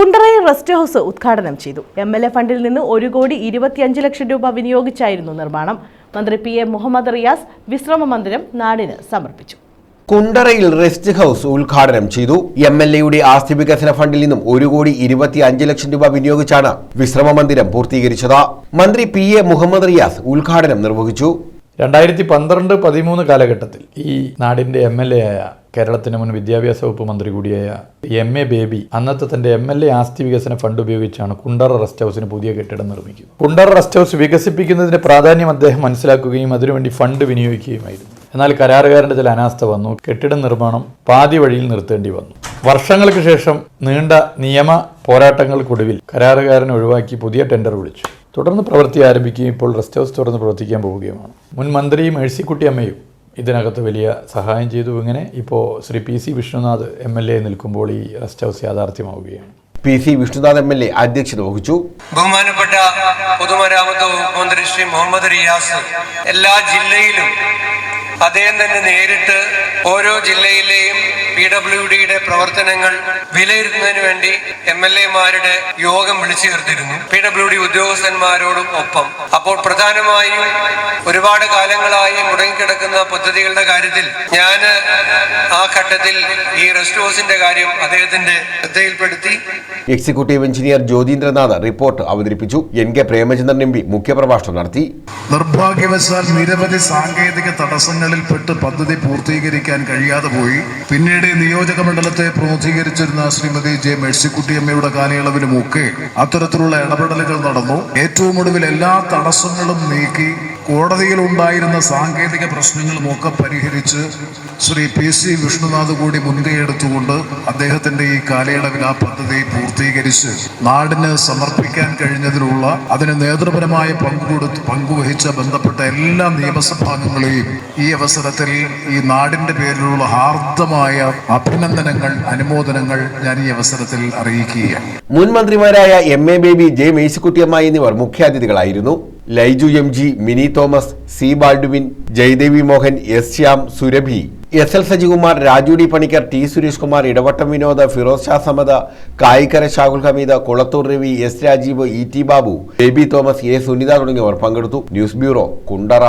കുണ്ടറയിൽ rest house ഉദ്ഘാടനം ചെയ്തു. M L A ഫണ്ടിൽ നിന്ന് ഒരു കോടി ഇരുപത്തിയഞ്ച് ലക്ഷം രൂപ വിനിയോഗിച്ചായിരുന്നു നിർമ്മാണം. മന്ത്രി പി എ മുഹമ്മദ് റിയാസ് വിശ്രമ മന്ദിരം നാടിന് സമർപ്പിച്ചു. കുണ്ടറയിൽ റെസ്റ്റ് ഹൗസ് ഉദ്ഘാടനം ചെയ്തു. എം എൽ എയുടെ ആസ്തി വികസന ഫണ്ടിൽ നിന്നും ഒരു കോടി ഇരുപത്തി അഞ്ച് ലക്ഷം രൂപ വിനിയോഗിച്ചാണ് വിശ്രമ മന്ദിരം പൂർത്തീകരിച്ചത്. മന്ത്രി പി എ മുഹമ്മദ് റിയാസ് ഉദ്ഘാടനം നിർവഹിച്ചു. രണ്ടായിരത്തി പന്ത്രണ്ട് പതിമൂന്ന് കാലഘട്ടത്തിൽ ഈ നാടിന്റെ എം എൽ എ ആയ കേരളത്തിന് മുൻ വിദ്യാഭ്യാസ വകുപ്പ് മന്ത്രി കൂടിയായ എം എ ബേബി അന്നത്തെ തന്റെ എം എൽ എ ആസ്തി വികസന ഫണ്ട് ഉപയോഗിച്ചാണ് കുണ്ടറ റെസ്റ്റ് ഹൗസിന് പുതിയ കെട്ടിടം നിർമ്മിക്കുന്നത്. കുണ്ടറ റെസ്റ്റ് ഹൗസ് വികസിപ്പിക്കുന്നതിന്റെ പ്രാധാന്യം അദ്ദേഹം മനസ്സിലാക്കുകയും അതിനുവേണ്ടി ഫണ്ട് വിനിയോഗിക്കുകയുമായിരുന്നു. എന്നാൽ കരാറുകാരന്റെ ചില അനാസ്ഥ വന്നു. കെട്ടിട നിർമ്മാണം പാതി വഴിയിൽ നിർത്തേണ്ടി വന്നു. വർഷങ്ങൾക്ക് ശേഷം നീണ്ട നിയമ പോരാട്ടങ്ങൾക്കൊടുവിൽ കരാറുകാരനെ ഒഴിവാക്കി പുതിയ ടെൻഡർ വിളിച്ചു. തുടർന്ന് പ്രവൃത്തി ആരംഭിക്കുകയും ഇപ്പോൾ റെസ്റ്റ് ഹൗസ് തുറന്ന് പ്രവർത്തിക്കാൻ പോവുകയുമാണ്. മുൻ മന്ത്രി മേഴ്സിക്കുട്ടി അമ്മയും ഇതിനകത്ത് വലിയ സഹായം ചെയ്തു. ഇങ്ങനെ ഇപ്പോൾ Shri P C Vishnunath M L A നിൽക്കുമ്പോൾ ഈ rest house യാഥാർത്ഥ്യമാവുകയാണ്. P C Vishnunath M L A അധ്യക്ഷത വഹിച്ചു. ബഹുമാനപ്പെട്ട പൊതുമരാമത്ത് വകുപ്പ് മന്ത്രി ശ്രീ മുഹമ്മദ് റിയാസ് എല്ലാ ജില്ലയിലും അദ്ദേഹം തന്നെ നേരിട്ട് ഓരോ ജില്ലയിലെയും പി ഡബ്ല്യു ഡിയുടെ പ്രവർത്തനങ്ങൾ വിലയിരുത്തുന്നതിന് വേണ്ടി എം എൽ എമാരുടെ യോഗം വിളിച്ചു ചേർത്തിരുന്നു. പി ഡബ്ല്യു ഡി ഉദ്യോഗസ്ഥന്മാരോടും ഒപ്പം അപ്പോൾ പ്രധാനമായും ഒരുപാട് കാലങ്ങളായി മുടങ്ങിക്കിടക്കുന്ന പദ്ധതികളുടെ കാര്യത്തിൽ ഞാൻ ആ ഘട്ടത്തിൽ ഈ റെസ്റ്റ് ഹൗസിന്റെ കാര്യം അദ്ദേഹത്തിന്റെ ശ്രദ്ധയിൽപ്പെടുത്തി. എക്സിക്യൂട്ടീവ് എഞ്ചിനീയർ ജ്യോതീന്ദ്രനാഥ് റിപ്പോർട്ട് അവതരിപ്പിച്ചു. N K Premachandran M P മുഖ്യപ്രഭാഷണം നടത്തി. നിർഭാഗ്യവശാൽ നിരവധി സാങ്കേതിക തടസ്സങ്ങളിൽ പെട്ട് പദ്ധതി പൂർത്തീകരിക്കാൻ കഴിയാതെ പോയി. പിന്നീട് നിയോജക മണ്ഡലത്തെ പ്രതിനിധീകരിച്ചിരുന്ന ശ്രീമതി ജെ മേഴ്സിക്കുട്ടിയമ്മയുടെ കാലയളവിലുമൊക്കെ അത്തരത്തിലുള്ള ഇടപെടലുകൾ നടന്നു. ഏറ്റവും ഒടുവിൽ എല്ലാ തടസ്സങ്ങളും നീക്കി കോടതിയിൽ ഉണ്ടായിരുന്ന സാങ്കേതിക പ്രശ്നങ്ങളും ഒക്കെ പരിഹരിച്ച് ശ്രീ പി സി വിഷ്ണുനാഥ് കൂടി മുൻകൈയെടുത്തുകൊണ്ട് അദ്ദേഹത്തിന്റെ ഈ കാലയളവിൽ ആ പദ്ധതി പൂർത്തീകരിച്ച് നാടിന് സമർപ്പിക്കാൻ കഴിഞ്ഞതിലുള്ള അതിന് നേതൃപരമായ പങ്കുകൊടുത്ത് പങ്കുവഹിച്ച ബന്ധപ്പെട്ട എല്ലാ നിയമസഭാംഗങ്ങളെയും ഈ അവസരത്തിൽ ഈ നാടിന്റെ പേരിലുള്ള ഹാർദമായ അഭിനന്ദനങ്ങൾ അനുമോദനങ്ങൾ ഞാൻ ഈ അവസരത്തിൽ അറിയിക്കുകയാണ്. മുൻ മന്ത്രിമാരായ M A Baby J Mercykuttyamma എന്നിവർ മുഖ്യാതിഥികളായിരുന്നു. Laiju M G Mini Thomas C Baldwin Jayadevi Mohan S Shyam Surabhi. S L Sajikumar Raju D Panicker T Suresh Kumar Edavattom Vinod Firoz Shah Samatha Kayikkara Shahul Hameed Kulathoor Ravi S Rajeev E T Babu Baby Thomas A Sunitha തുടങ്ങിയവർ പങ്കെടുത്തു. News bureau Kundara.